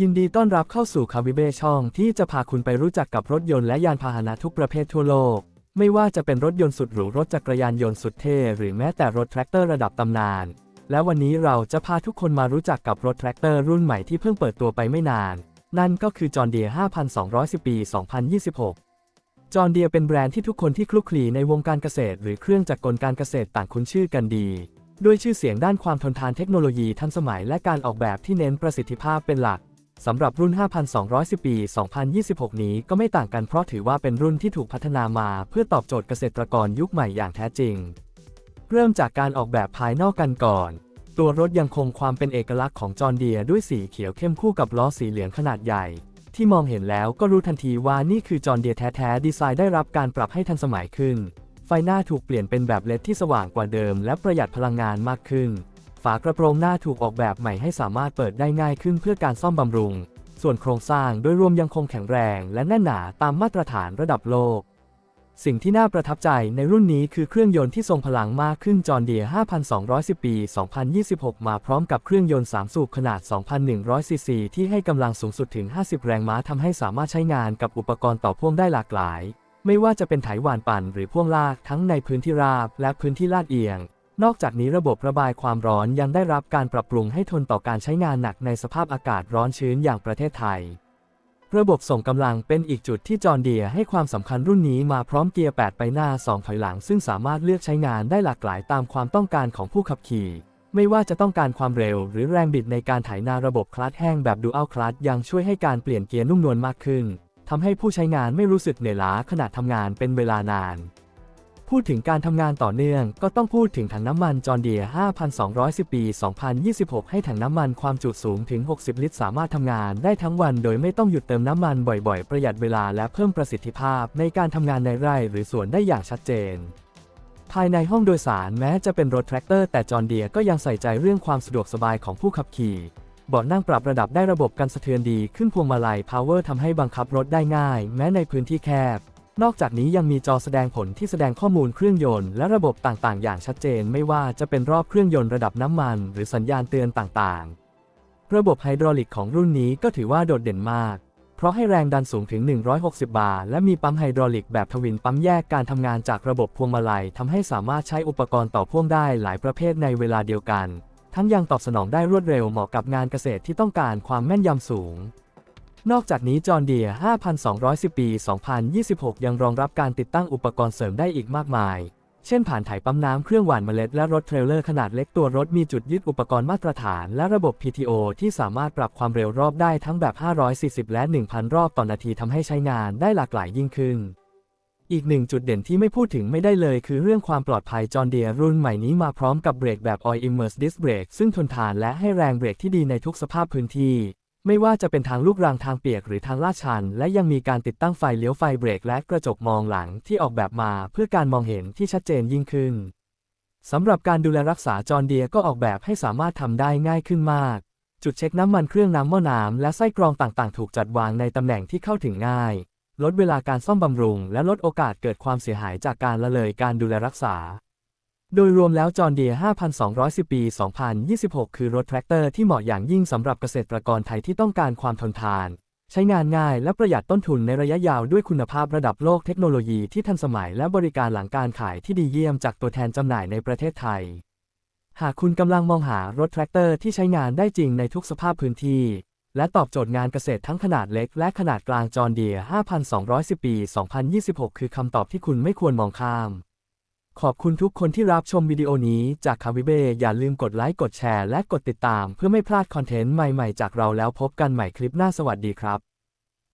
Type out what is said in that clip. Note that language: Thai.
ยินดีต้อนรับเข้าสู่คาวิเบช่องที่จะพาคุณไปรู้จักกับรถยนต์และยานพาหนะทุกประเภททั่วโลก ไม่ว่าจะเป็นรถยนต์สุดหรูรถจักรยานยนต์สุดเท่หรือแม้แต่รถแทรกเตอร์ระดับตำนาน และวันนี้เราจะพาทุกคนมารู้จักกับรถแทรกเตอร์รุ่นใหม่ที่เพิ่งเปิดตัวไปไม่นาน นั่นก็คือจอร์เดีย5210 ปี 2026 จอร์เดียเป็นแบรนด์ที่ทุกคนที่คลุกคลีในวงการเกษตร หรือเครื่องจักรกลการเกษตรต่างคุ้นชื่อกันดีด้วยชื่อเสียงด้านความทนทานเทคโนโลยีทันสมัยและการออกแบบที่เน้นประสิทธิภาพเป็นหลัก สำหรับรุ่น 5210 ปี 2026 นี้ก็ไม่ต่างกันเพราะถือว่าเป็นรุ่นที่ถูกพัฒนามาเพื่อตอบโจทย์เกษตรกรยุคใหม่อย่างแท้จริง เริ่มจากการออกแบบภายนอกกันก่อน ตัวรถยังคงความเป็นเอกลักษณ์ของจอร์เดียด้วยสีเขียวเข้มคู่กับล้อสีเหลืองขนาดใหญ่ ที่มองเห็นแล้วก็รู้ทันทีว่านี่คือจอร์เดียแท้ๆ ดีไซน์ได้รับการปรับให้ทันสมัยขึ้น ไฟหน้าถูกเปลี่ยนเป็นแบบเลดที่สว่างกว่าเดิม และประหยัดพลังงานมากขึ้น ฝากระโปรงหน้าถูกออกแบบใหม่ให้สามารถเปิดได้ง่ายขึ้นเพื่อการซ่อมบำรุง ส่วนโครงสร้างโดยรวมยังคงแข็งแรงและแน่นหนาตามมาตรฐานระดับโลก สิ่งที่น่าประทับใจในรุ่นนี้คือเครื่องยนต์ที่ทรงพลังมากขึ้นจอร์เดีย 5210 ปี 2026 มาพร้อมกับเครื่องยนต์ 3 สูบขนาด 2,100 ซีซี ที่ให้กำลังสูงสุดถึง 50 แรงม้าทำให้สามารถใช้งานกับอุปกรณ์ต่อพ่วงได้หลากหลาย ไม่ว่าจะเป็นไถหวานปั่นหรือพ่วงลากทั้งในพื้นที่ราบและพื้นที่ลาดเอียง นอกจากนี้ระบบระบายความร้อนยังได้รับการปรับปรุงให้ทนต่อการใช้งานหนักในสภาพอากาศร้อนชื้นอย่างประเทศไทย ระบบส่งกำลังเป็นอีกจุดที่จอร์เดียให้ความสำคัญรุ่นนี้มาพร้อมเกียร์ 8 ไปหน้า 2 ถอยหลัง ซึ่งสามารถเลือกใช้งานได้หลากหลายตามความต้องการของผู้ขับขี่ ไม่ว่าจะต้องการความเร็วหรือแรงบิดในการไถนาระบบคลัตช์แห้งแบบดูอัลคลัตช์ยังช่วยให้การเปลี่ยนเกียร์นุ่มนวลมากขึ้นทำให้ผู้ใช้งานไม่รู้สึกเหนื่อยล้าขณะทำงานเป็นเวลานาน พูดถึงการทำงานต่อเนื่อง ก็ต้องพูดถึงถังน้ำมันจอร์เดีย 5210 ปี 2026 ให้ถังน้ำมันความจุสูงถึง 60 ลิตร สามารถทำงานได้ทั้งวัน โดยไม่ต้องหยุดเติมน้ำมันบ่อยๆ ประหยัดเวลาและเพิ่มประสิทธิภาพในการทำงานในไร่หรือสวนได้อย่างชัดเจนภายในห้องโดยสารแม้จะเป็นรถแทรกเตอร์แต่จอร์เดียก็ยังใส่ใจเรื่องความสะดวกสบายของผู้ขับขี่เบาะนั่งปรับระดับได้ระบบกันสะเทือนดีขึ้นพวงมาลัย Power ทำให้บังคับรถได้ง่าย แม้ในพื้นที่แคบ นอกจากนี้ยังมีจอแสดงผลที่แสดงข้อมูลเครื่องยนต์และระบบต่างๆ อย่างชัดเจน ไม่ว่าจะเป็นรอบเครื่องยนต์ระดับน้ำมัน หรือสัญญาณเตือนต่างๆ ระบบไฮดรอลิกของรุ่นนี้ก็ถือว่าโดดเด่นมาก เพราะให้แรงดันสูงถึง 160 บาร์และมีปั๊มไฮดรอลิกแบบทวินปั๊มแยกการทำงานจากระบบพวงมาลัยทำให้สามารถใช้อุปกรณ์ต่อพ่วงได้หลายประเภทในเวลาเดียวกัน ทั้งยังตอบสนองได้รวดเร็วเหมาะกับงานเกษตรที่ต้องการความแม่นยำสูง นอกจากนี้จอร์เดีย5210 ปี 2026 ยังรองรับการติดตั้งอุปกรณ์เสริมได้อีกมากมาย เช่นผ่านถ่ายปั๊มน้ำเครื่องหว่านเมล็ดและรถเทรลเลอร์ขนาดเล็กตัวรถมีจุดยึดอุปกรณ์มาตรฐาน และระบบ PTO ที่สามารถปรับความเร็วรอบได้ทั้งแบบ 540 และ 1,000 รอบต่อนาทีทำให้ใช้งานได้หลากหลายยิ่งขึ้นอีกหนึ่งจุดเด่นที่ไม่พูดถึงไม่ได้เลยคือเรื่องความปลอดภัยจอร์เดียรุ่นใหม่นี้มาพร้อมกับเบรกแบบ Oil Immerse Disc Brake ซึ่งทนทานและให้แรงเบรกที่ดีในทุกสภาพพื้นที่ ไม่ว่าจะเป็นทางลูกรังทางเปียกหรือทางลาดชัน และยังมีการติดตั้งไฟเลี้ยวไฟเบรกและกระจกมองหลังที่ออกแบบมาเพื่อการมองเห็นที่ชัดเจนยิ่งขึ้นสำหรับการดูแลรักษาจอร์เดียก็ออกแบบให้สามารถทำได้ง่ายขึ้นมาก จุดเช็คน้ำมันเครื่องน้ำหม้อน้ำและไส้กรองต่างๆ ถูกจัดวางในตำแหน่งที่เข้าถึงง่าย ลดเวลาการซ่อมบำรุง และลดโอกาสเกิดความเสียหายจากการละเลยการดูแลรักษา โดยรวมแล้วจอร์เดีย5210 ปี 2026 คือรถแทรกเตอร์ที่เหมาะอย่างยิ่งสำหรับเกษตรกรไทยที่ต้องการความทนทาน ใช้งานง่ายและประหยัดต้นทุนในระยะยาวด้วยคุณภาพระดับโลกเทคโนโลยีที่ทันสมัยและบริการหลังการขายที่ดีเยี่ยมจากตัวแทนจำหน่ายในประเทศไทย หากคุณกำลังมองหารถแทรกเตอร์ที่ใช้งานได้จริงในทุกสภาพพื้นที่ และตอบโจทย์งานเกษตรทั้งขนาดเล็กและขนาดกลางจอร์เดีย5210 ปี 2026 คือคำตอบที่คุณไม่ควรมองข้าม ขอบคุณทุกคนที่รับชมวิดีโอนี้จากคาวิเบอย่าลืมกดไลค์กดแชร์และกดติดตาม เพื่อไม่พลาดคอนเทนต์ใหม่ๆ จากเราแล้วพบกันใหม่คลิปหน้าสวัสดีครับ